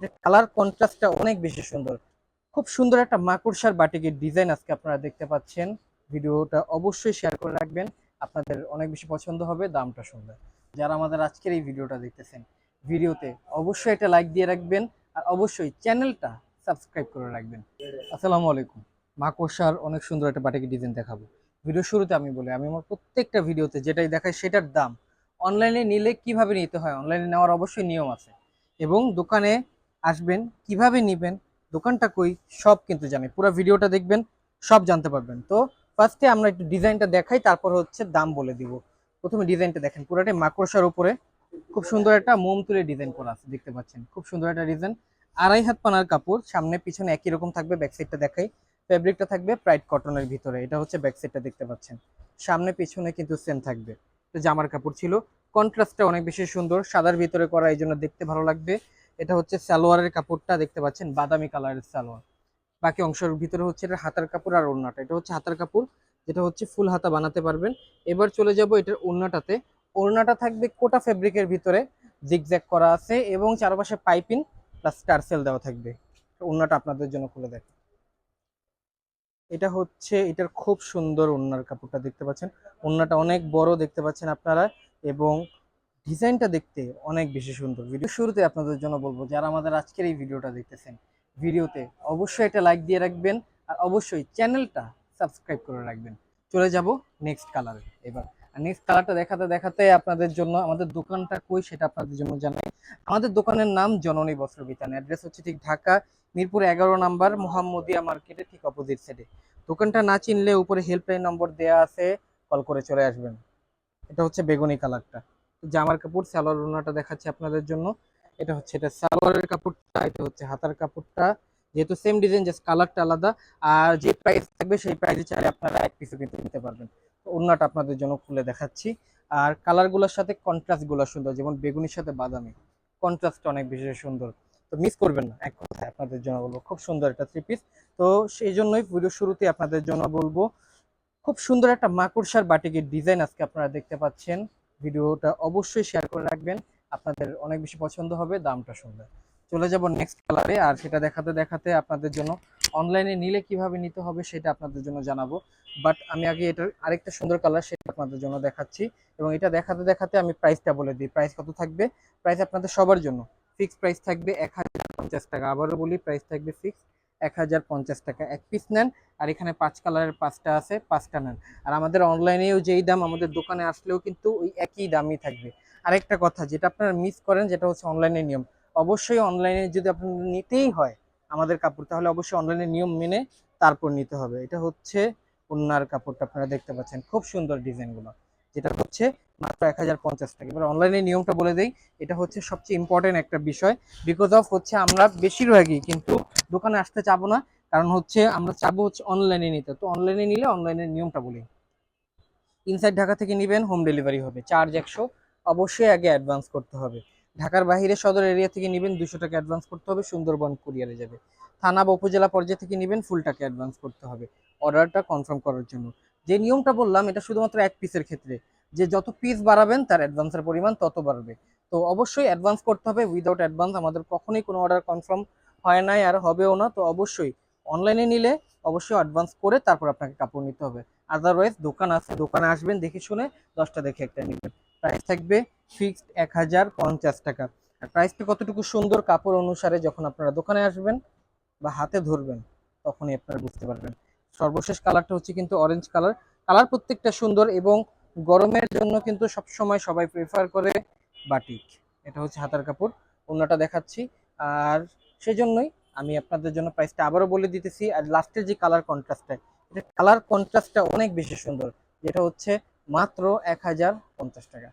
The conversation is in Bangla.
এটা কালার কন্ট্রাস্টটা অনেক বেশি সুন্দর। খুব সুন্দর একটা মাকড়সার বাটিকের ডিজাইন আজকে আপনারা দেখতে পাচ্ছেন। ভিডিওটা অবশ্যই শেয়ার করে রাখবেন। আপনাদের অনেক বেশি পছন্দ হবে, দামটা সুন্দর যারা আমাদের আজকের এই ভিডিওটা দেখতেছেন, ভিডিওতে অবশ্যই এটা লাইক দিয়ে রাখবেন আর অবশ্যই চ্যানেলটা সাবস্ক্রাইব করে রাখবেন। আসসালামু আলাইকুম। মাকড়সার অনেক সুন্দর একটা বাটিকের ডিজাইন দেখাবো। ভিডিও শুরুতে আমি বলি, আমি আমার প্রত্যেকটা ভিডিওতে যেটাই দেখাই সেটার দাম। অনলাইনে নিলে কীভাবে নিতে হয়? অনলাইনে নেওয়ার অবশ্যই নিয়ম আছে। এবং দোকানে আসবেন, কীভাবে নেবেন, দোকানটা কই, সব কিন্তু জানি পুরো ভিডিওটা দেখবেন, সব জানতে পারবেন। তো ফার্স্টে আমরা একটু ডিজাইনটা দেখাই, তারপর হচ্ছে দাম বলে দিব। প্রথমে ডিজাইনটা দেখেন, পুরোটাই মাকড়সার উপরে। খুব সুন্দর একটা মোম তুলে ডিজাইন করা আছে, দেখতে পাচ্ছেন। খুব সুন্দর একটা ডিজাইন। আড়াই হাত পানার কাপড়, সামনে পিছনে একই রকম থাকবে ব্যাক সাইডটা দেখাই। ফেব্রিকটা থাকবে প্রাইড কটনের ভিতরে, এটা হচ্ছে ব্যাক সাইডটা দেখতে পাচ্ছেন। সামনে পিছনে কিন্তু সেম থাকবে। জামার কাপড় ছিল। কন্ট্রাস্টটা অনেক বেশি সুন্দর, সাদার ভিতরে করা এই জন্য দেখতে ভালো লাগবে। এটা হচ্ছে সালোয়ারের কাপড়টা দেখতে পাচ্ছেন, বাদামি কালারের সালোয়ার। বাকি অংশের ভিতরে হচ্ছে এটা হাতার কাপড় আর ওড়নাটা। এটা হচ্ছে হাতার কাপড়, যেটা হচ্ছে ফুল হাতা বানাতে পারবেন। এবার চলে যাব এটার ওড়নাটাতে। ওড়নাটা থাকবে কোটা ফেব্রিকের ভিতরে জিগজ্যাগ করা আছে এবং চারপাশে পাইপিং প্লাস টার্সেল দেওয়া থাকবে। ওড়নাটা আপনাদের জন্য খুলে দেখ। এটা হচ্ছে এটার খুব সুন্দর ওড়নার কাপড়টা দেখতে পাচ্ছেন। ওড়নাটা অনেক বড় দেখতে পাচ্ছেন আপনারা এবং ডিজাইনটা দেখতে অনেক বেশি সুন্দর। ভিডিও শুরুতে আপনাদের জন্য বলব, যারা আমাদের আজকের এই ভিডিওটা দেখতেছেন, ভিডিওতে অবশ্যই এটা লাইক দিয়ে রাখবেন আর অবশ্যই চ্যানেলটা সাবস্ক্রাইব করে রাখবেন। চলে যাব নেক্সট কালারে এবার। আর নেক্সট কালারটা দেখাতে দেখাতে আপনাদের জন্য আমাদের দোকানটা কই সেটা আপনাদের জন্য জানাই। আমাদের দোকানের নাম জননী বস্ত্র বিতান অ্যাড্রেস হচ্ছে ঠিক ঢাকা, মিরপুর এগারো নাম্বার, মোহাম্মদিয়া মার্কেটের ঠিক অপোজিট সাইডে দোকানটা না চিনলে উপরে হেল্পলাইন নম্বর দেওয়া আছে কল করে চলে আসবেন। এটা হচ্ছে বেগুনি কালারটা জামার কাপড়, সালোয়ার ওড়নাটা দেখাচ্ছি আপনাদের জন্য। এটা হচ্ছে, এটা সালোয়ারের কাপড়টা, এটা হচ্ছে হাতার কাপড়টা। যেহেতু সেম ডিজাইন জাস্ট কালারটা আলাদা। আর যে প্রাইস থাকবে, সেই প্রাইসে চাইলে আপনারা এক পিসও কিন্তু নিতে পারবেন। তো ওড়নাটা আপনাদের জন্য খুলে দেখাচ্ছি। আর কালারগুলোর সাথে কন্ট্রাস্টগুলো সুন্দর, যেমন বেগুনির সাথে বাদামি। কন্ট্রাস্ট অনেক বেশি সুন্দর। তো মিস করবেন না, এক কথায় আপনাদের জন্য বলব, খুব সুন্দর একটা থ্রি পিস তো সেই জন্যই ভিডিও শুরুতে আপনাদের জন্য বলব, খুব সুন্দর একটা মাকড়সার বাটিকের ডিজাইন আজকে আপনারা দেখতে পাচ্ছেন। ভিডিওটা অবশ্যই শেয়ার করে রাখবেন। আপনাদের অনেক বেশি পছন্দ হবে, দামটা সুন্দর চলে যাব নেক্সট কালারে আর সেটা দেখাতে দেখাতে আপনাদের জন্য অনলাইনে নিলে কীভাবে নিতে হবে সেটা আপনাদের জন্য জানাব। বাট আমি আগে এটার আরেকটা সুন্দর কালার সেটা আপনাদের জন্য দেখাচ্ছি। এবং এটা দেখাতে দেখাতে আমি প্রাইসটা বলে দিই। প্রাইস কত থাকবে? প্রাইস আপনাদের সবার জন্য। ফিক্সড প্রাইস থাকবে এক হাজার পঞ্চাশ টাকা। আবারও বলি প্রাইস থাকবে ফিক্স এক হাজার পঞ্চাশ টাকা। এক পিস নেন, আর এখানে পাঁচ কালারের পাঁচটা আছে, পাঁচটা নেন। আর আমাদের অনলাইনেও যেই দাম আমাদের দোকানে আসলেও কিন্তু ওই একই দামই থাকবে। আরেকটা কথা, যেটা আপনারা মিস করেন, যেটা হচ্ছে অনলাইনের নিয়ম। অবশ্যই অনলাইনে যদি আপনার নিতেই হয় আমাদের কাপড়, তাহলে অবশ্যই অনলাইনের নিয়ম মেনে তারপর নিতে হবে। এটা হচ্ছে ওনার কাপড়টা আপনারা দেখতে পাচ্ছেন। খুব সুন্দর ডিজাইনগুলো। যেটা হচ্ছে মাত্র এক হাজার পঞ্চাশ টাকা। এবার অনলাইনের নিয়মটা বলে দেই, এটা হচ্ছে সবচেয়ে ইম্পর্টেন্ট একটা বিষয়। বিকজ অফ হচ্ছে আমরা বেশিরভাগই কিন্তু দোকানে আসতে চাবো না, কারণ হচ্ছে আমরা চাবো হচ্ছে অনলাইনে নিতে। তো অনলাইনে নিলে অনলাইনের নিয়মটা বলি। ইনসাইড ঢাকা থেকে নেবেন হোম ডেলিভারি হবে। চার্জ একশো, অবশ্যই আগে অ্যাডভান্স করতে হবে। ঢাকার বাইরে সদর এরিয়া থেকে নেবেন, দুশো টাকা অ্যাডভান্স করতে হবে, সুন্দরবন কুরিয়ারে যাবে। থানা বা উপজেলা পর্যায়ে থেকে নেবেন ফুল টাকা অ্যাডভান্স করতে হবে। অর্ডারটা কনফার্ম করার জন্য। যে নিয়মটা বললাম, এটা শুধুমাত্র এক পিসের ক্ষেত্রে। যে যত পিস বাড়াবেন, তার অ্যাডভান্সের পরিমাণ তত বাড়বে। তো অবশ্যই অ্যাডভান্স করতে হবে। উইদাউট অ্যাডভান্স আমাদের কখনোই কোনো অর্ডার কনফার্ম হয় নাই, আর হবেও না। তো অবশ্যই অনলাইনে নিলে অবশ্যই অ্যাডভান্স করে তারপর আপনাকে কাপড় নিতে হবে। আদারওয়াইজ দোকান আছে, দোকানে আসবেন, দেখে শুনে দশটা দেখে একটা নেবেন। প্রাইস থাকবে ফিক্সড এক হাজার পঞ্চাশ টাকা। আর প্রাইসটা কতটুকু সুন্দর কাপড় অনুসারে যখন আপনারা দোকানে আসবেন বা হাতে ধরবেন, তখনই আপনারা বুঝতে পারবেন। সর্বশেষ কালারটা হচ্ছে কিন্তু অরেঞ্জ কালার কালার প্রত্যেকটা সুন্দর এবং গরমের জন্য কিন্তু সব সময় সবাই প্রেফার করে বাটিক এটা হচ্ছে হাতার কাপড় অন্যটা দেখাচ্ছি। আর সেই জন্যই আমি আপনাদের জন্য প্রাইসটা আবারও বলে দিতেছি। আর লাস্টের যে কালার কন্ট্রাস্টটা এটা কালার কন্ট্রাস্টটা অনেক বেশি সুন্দর। যেটা হচ্ছে মাত্র এক হাজার পঞ্চাশ টাকা।